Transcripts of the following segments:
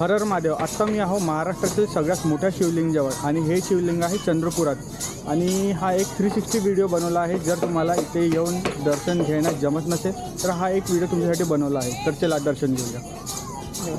हरर महादेव. आत्ता मी आहो महाराष्ट्रातील सगळ्यात मोठ्या शिवलिंगजवळ आणि हे शिवलिंग आहे चंद्रपुरात. आणि हा एक थ्री सिक्स्टी व्हिडिओ बनवला आहे. जर तुम्हाला इथे येऊन दर्शन घेण्यास जमत नसेल तर हा एक व्हिडिओ तुमच्यासाठी बनवला आहे. तर चला दर्शन घेऊया. हो.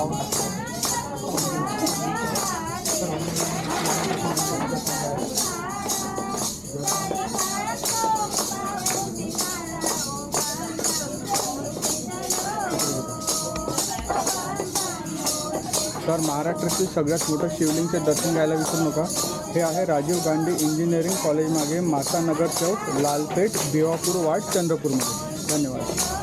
तर महाराष्ट्रातील सगळ्यात मोठं शिवलिंगचे दर्शन घ्यायला विसरू नका. हे आहे राजीव गांधी इंजिनिअरिंग कॉलेजमागे मातानगर चौक लालपेठ भिवापूर वाट चंद्रपूरमध्ये. धन्यवाद.